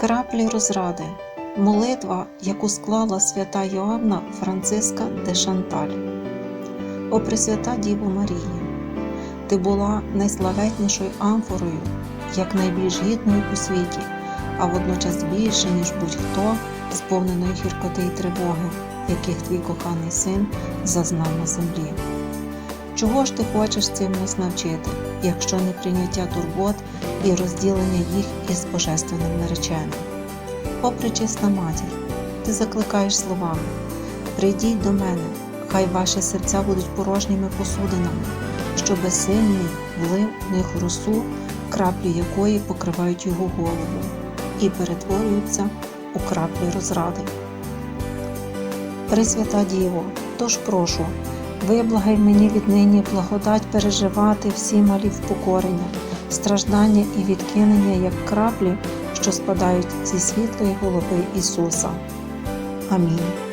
Краплі розради молитва, яку склала свята Йоанна Франциска де Шанталь. О Пресвята Діво Марії, ти була найславетнішою амфорою, як найбільш гідною у світі, а водночас більше, ніж будь-хто, сповненої гіркоти й тривоги, яких твій коханий син зазнав на землі. Чого ж ти хочеш цим нас навчити, якщо не прийняття турбот і розділення їх із божественним нареченим? О, пречисна матір, ти закликаєш словами: прийдіть до мене, хай ваші серця будуть порожніми посудинами, що безсильний влив в них росу, краплі якої покривають його голову, і перетворюються у краплі розради. Пресвята Діво, тож прошу, виблагай мені віднині благодать переживати всі малі впокорення, страждання і відкинення як краплі, що спадають зі світлої голови Ісуса. Амінь.